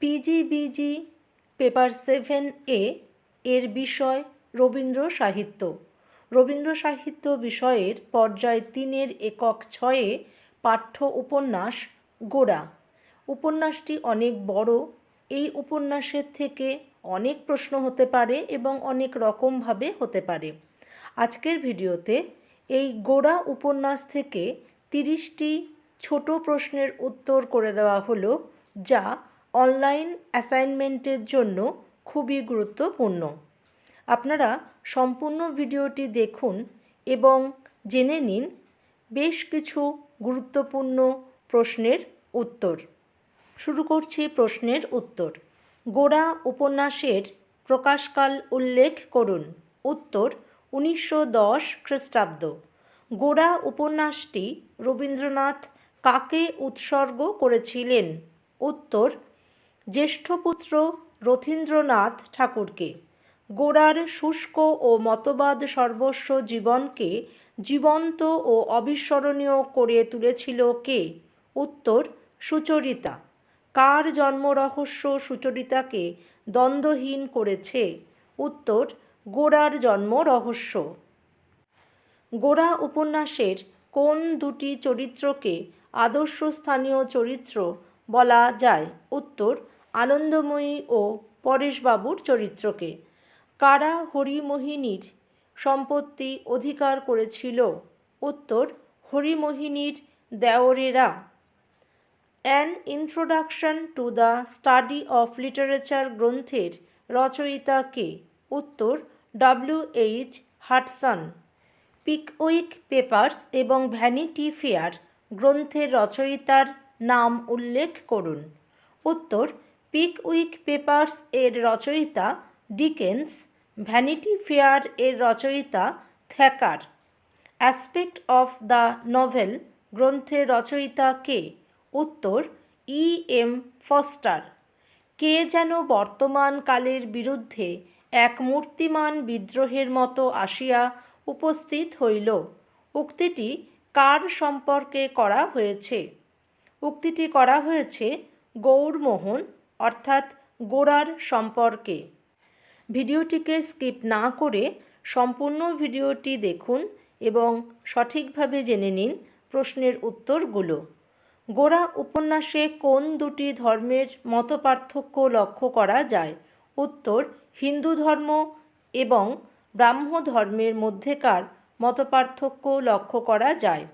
পিজিবিজি paper seven এ এর বিষয় রবীন্দ্র সাহিত্য। রবীন্দ্র সাহিত্য বিষয়ের পর্যায় তিনের একক ছয়ে পাঠ্য উপন্যাস গোড়া। উপন্যাসটি অনেক বড়। এই উপন্যাসের থেকে অনেক প্রশ্ন হতে পারে এবং অনেক রকমভাবে হতে পারে। আজকের ভিডিওতে এই গোড়া উপন্যাস থেকে তিরিশটি ছোট প্রশ্নের উত্তর করে দেওয়া হলো, যা অনলাইন অ্যাসাইনমেন্টের জন্য খুবই গুরুত্বপূর্ণ। আপনারা সম্পূর্ণ ভিডিওটি দেখুন এবং জেনে নিন বেশ কিছু গুরুত্বপূর্ণ প্রশ্নের উত্তর। শুরু করছি প্রশ্নের উত্তর। গোড়া উপন্যাসের প্রকাশকাল উল্লেখ করুন। উত্তর উনিশশো দশ খ্রিস্টাব্দ। গোড়া উপন্যাসটি রবীন্দ্রনাথ কাকে উৎসর্গ করেছিলেন? উত্তর জ্যেষ্ঠপুত্র রথীন্দ্রনাথ ঠাকুরকে। গোড়ার শুষ্ক ও মতবাদ সর্বস্ব জীবনকে জীবন্ত ও অবিস্মরণীয় করে তুলেছিল কে? উত্তর, সুচরিতা। কার জন্মরহস্য সুচরিতাকে দ্বন্দ্বহীন করেছে? উত্তর, গোড়ার জন্ম রহস্য গোড়া উপন্যাসের কোন দুটি চরিত্রকে আদর্শ স্থানীয় চরিত্র বলা যায়? উত্তর আনন্দময়ী ও পরেশবাবুর চরিত্রকে। কারা হরিমোহিনীর সম্পত্তি অধিকার করেছিল? উত্তর, হরিমোহিনীর দেওরেরা। An introduction to the study of literature গ্রন্থের রচয়িতা কে? উত্তর W H Hudson Pickwick Papers এবং ভ্যানিটি ফেয়ার গ্রন্থের রচয়িতার নাম উল্লেখ করুন। উত্তর পিকউইক পেপার্স এর রচয়িতা ডিকেন্স ভ্যানিটি ফেয়ার এর রচয়িতা Thackeray. Aspect of the novel গ্রন্থের রচয়িতা কে? উত্তর ই এম ফস্টার কে যেন বর্তমান কালের বিরুদ্ধে এক মূর্তিমান বিদ্রোহের মতো আসিয়া উপস্থিত হইল। উক্তিটি কার সম্পর্কে করা হয়েছে? উক্তিটি করা হয়েছে গৌরমোহন অর্থাৎ গোড়ার সম্পর্কে। ভিডিওটিকে স্কিপ না করে সম্পূর্ণ ভিডিওটি দেখুন এবং সঠিকভাবে জেনে নিন প্রশ্নের উত্তরগুলো। গোড়া উপন্যাসে কোন দুটি ধর্মের মতপার্থক্য লক্ষ্য করা যায়? উত্তর, হিন্দু ধর্ম এবং ব্রাহ্ম ধর্মের মধ্যেকার মতপার্থক্য লক্ষ্য করা যায়।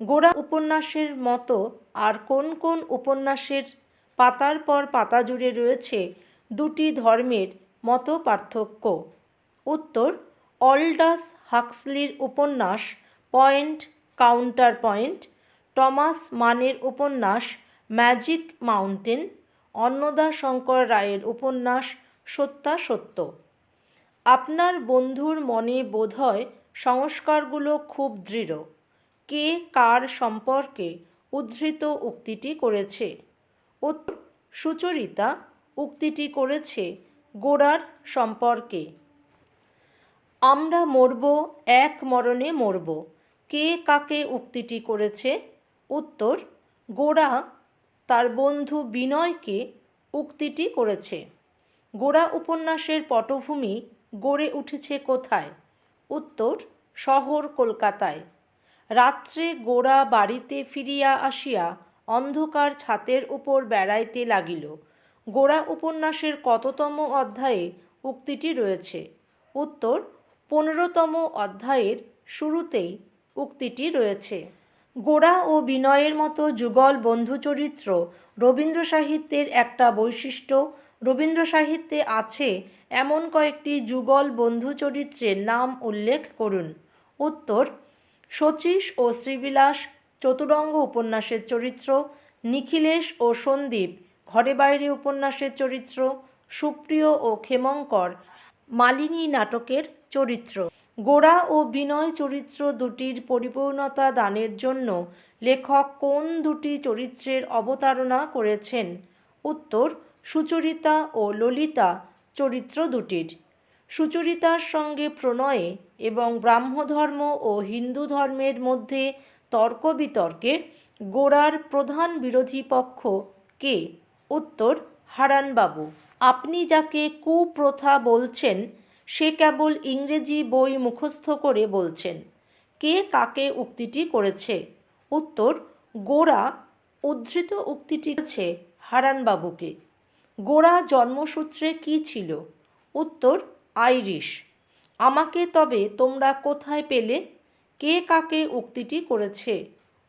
গোড়া উপন্যাসের মতো আর কোন কোন উপন্যাসের পাতার পর পাতা জুড়ে রয়েছে দুটি ধর্মের মত পার্থক্য উত্তর, অলডাস হাক্সলির উপন্যাস পয়েন্ট, কাউন্টার পয়েন্ট, টমাস মানের উপন্যাস ম্যাজিক মাউন্টেন, অন্নদা শঙ্কর রায়ের উপন্যাস সত্যাসত্য। আপনার বন্ধুর মনে বোধহয় সংস্কারগুলো খুব দৃঢ়। কে কার সম্পর্কে উদ্ধৃত উক্তিটি করেছে? উত্তর, সুচরিতা উক্তিটি করেছে গোড়ার সম্পর্কে। আমরা মরব, এক মরণে মরব। কে কাকে উক্তিটি করেছে? উত্তর গোড়া তার বন্ধু বিনয়কে উক্তিটি করেছে। গোড়া উপন্যাসের পটভূমি গড়ে উঠেছে কোথায়? উত্তর, শহর কলকাতায়। রাত্রে গোড়া বাড়িতে ফিরিয়া আসিয়া অন্ধকার ছাতের উপর বেড়াইতে লাগিল। গোড়া উপন্যাসের কততম অধ্যায়ে উক্তিটি রয়েছে। উত্তর, পনেরোতম অধ্যায়ের শুরুতেই উক্তিটি রয়েছে। গোড়া ও বিনয়ের মতো যুগল বন্ধু চরিত্র রবীন্দ্র সাহিত্যের একটা বৈশিষ্ট্য। রবীন্দ্র সাহিত্যে আছে এমন কয়েকটি যুগল বন্ধু চরিত্রের নাম উল্লেখ করুন। উত্তর, শচীশ ও শ্রীবিলাস চতুরঙ্গ উপন্যাসের চরিত্র নিখিলেশ ও সন্দীপ, ঘরে বাইরে উপন্যাসের চরিত্র সুপ্রিয় ও ক্ষেমঙ্কর, মালিনী নাটকের চরিত্র। গোড়া ও বিনয় চরিত্র দুটির পরিপূর্ণতা দানের জন্য লেখক কোন দুটি চরিত্রের অবতারণা করেছেন? উত্তর, সুচরিতা ও ললিতা চরিত্র দুটির। সুচরিতার সঙ্গে প্রণয়ে এবং ব্রাহ্মধর্ম ও হিন্দু ধর্মের মধ্যে তর্ক বিতর্কে গোড়ার প্রধান বিরোধী পক্ষ কে? উত্তর, হারানবাবু। আপনি যাকে কুপ্রথা বলছেন, সে কেবল ইংরেজি বই মুখস্থ করে বলছেন। কে কাকে উক্তিটি করেছে? উত্তর গোরা উদ্ধৃত উক্তিটি আছে হারানবাবুকে। গোরা জন্মসূত্রে কি ছিল? উত্তর, আইরিশ। আমাকে তবে তোমরা কোথায় পেলে? কে কাকে উক্তিটি করেছে?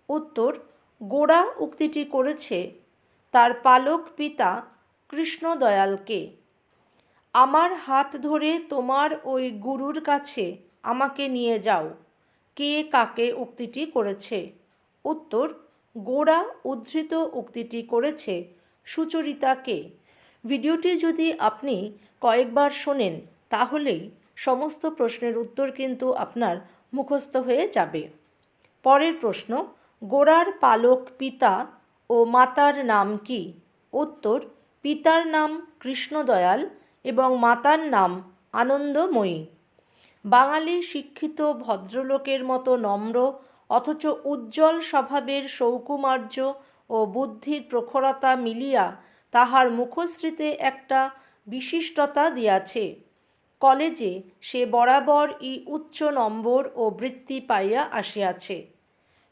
উত্তর গোরা উক্তিটি করেছে তার পালক পিতা কৃষ্ণদয়ালকে। আমার হাত ধরে তোমার ওই গুরুর কাছে আমাকে নিয়ে যাও। কে কাকে উক্তিটি করেছে? উত্তর গোরা উদ্ধৃত উক্তিটি করেছে সুচরিতাকে। ভিডিওটি যদি আপনি কয়েকবার শোনেন, তাহলেই সমস্ত প্রশ্নের উত্তর কিন্তু আপনার মুখস্থ হয়ে যাবে। পরের প্রশ্ন, গোড়ার পালক পিতা ও মাতার নাম কি? উত্তর, পিতার নাম কৃষ্ণদয়াল এবং মাতার নাম আনন্দময়ী। বাঙালি শিক্ষিত ভদ্রলোকের মতো নম্র অথচ উজ্জ্বল স্বভাবের সৌকুমার্য ও বুদ্ধির প্রখরতা মিলিয়া তাহার মুখশ্রীতে একটা বিশিষ্টতা দিয়াছে। কলেজে সে বরাবর ই উচ্চ নম্বর ও বৃত্তি পাইয়া আসিয়াছে।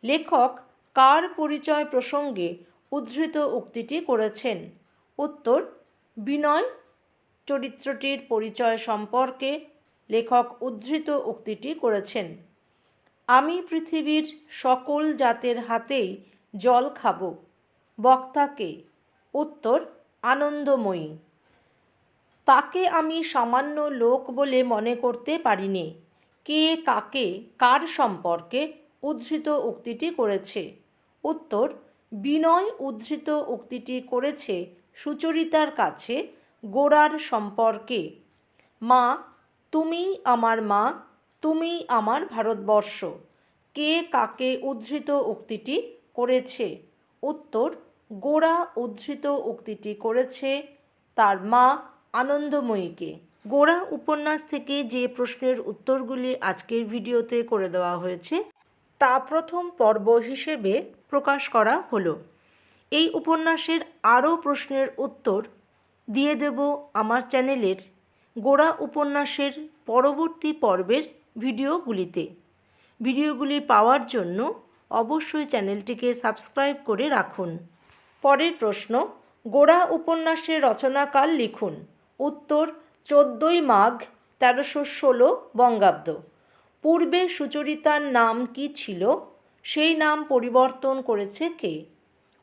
লেখক কার পরিচয় প্রসঙ্গে উদ্ধৃত উক্তিটি করেছেন। উত্তর, বিনয় চরিত্রটির পরিচয় সম্পর্কে লেখক উদ্ধৃত উক্তিটি করেছেন। আমি পৃথিবীর সকল জাতের হাতেই জল খাব। বক্তাকে, উত্তর, আনন্দময়ী। তাকে আমি সামান্য লোক বলে মনে করতে পারিনি? কে কাকে, কার সম্পর্কে উদ্ধৃত উক্তিটি করেছে? উত্তর, বিনয় উদ্ধৃত উক্তিটি করেছে সুচরিতার কাছে গোড়ার সম্পর্কে। মা, তুমি আমার মা, তুমি আমার ভারতবর্ষ। কে কাকে উদ্ধৃত উক্তিটি করেছে? উত্তর গোড়া উদ্ধৃত উক্তিটি করেছে তার মা আনন্দময়ীকে। গোড়া উপন্যাস থেকে যে প্রশ্নের উত্তরগুলি আজকের ভিডিওতে করে দেওয়া হয়েছে, তা প্রথম পর্ব হিসেবে প্রকাশ করা হলো। এই উপন্যাসের আরও প্রশ্নের উত্তর দিয়ে দেব আমার চ্যানেলের গোড়া উপন্যাসের পরবর্তী পর্বের ভিডিওগুলিতে। ভিডিওগুলি পাওয়ার জন্য অবশ্যই চ্যানেলটিকে সাবস্ক্রাইব করে রাখুন। পরের প্রশ্ন, গোড়া উপন্যাসের রচনাকাল লিখুন। উত্তর চোদ্দোই মাঘ তেরোশো ষোলো বঙ্গাব্দ। পূর্বে সুচরিতার নাম কি ছিল? সেই নাম পরিবর্তন করেছে কে?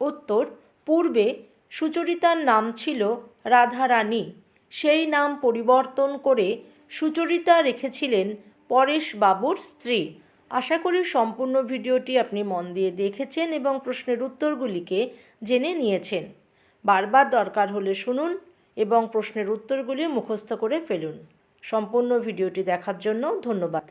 উত্তর, পূর্বে সুচরিতার নাম ছিল রাধারানী। সেই নাম পরিবর্তন করে সুচরিতা রেখেছিলেন পরেশবাবুর স্ত্রী। আশা করি সম্পূর্ণ ভিডিওটি আপনি মন দিয়ে দেখেছেন এবং প্রশ্নের উত্তরগুলিকে জেনে নিয়েছেন। বারবার দরকার হলে শুনুন এবং প্রশ্নের উত্তরগুলি মুখস্থ করে ফেলুন। সম্পূর্ণ ভিডিওটি দেখার জন্য ধন্যবাদ।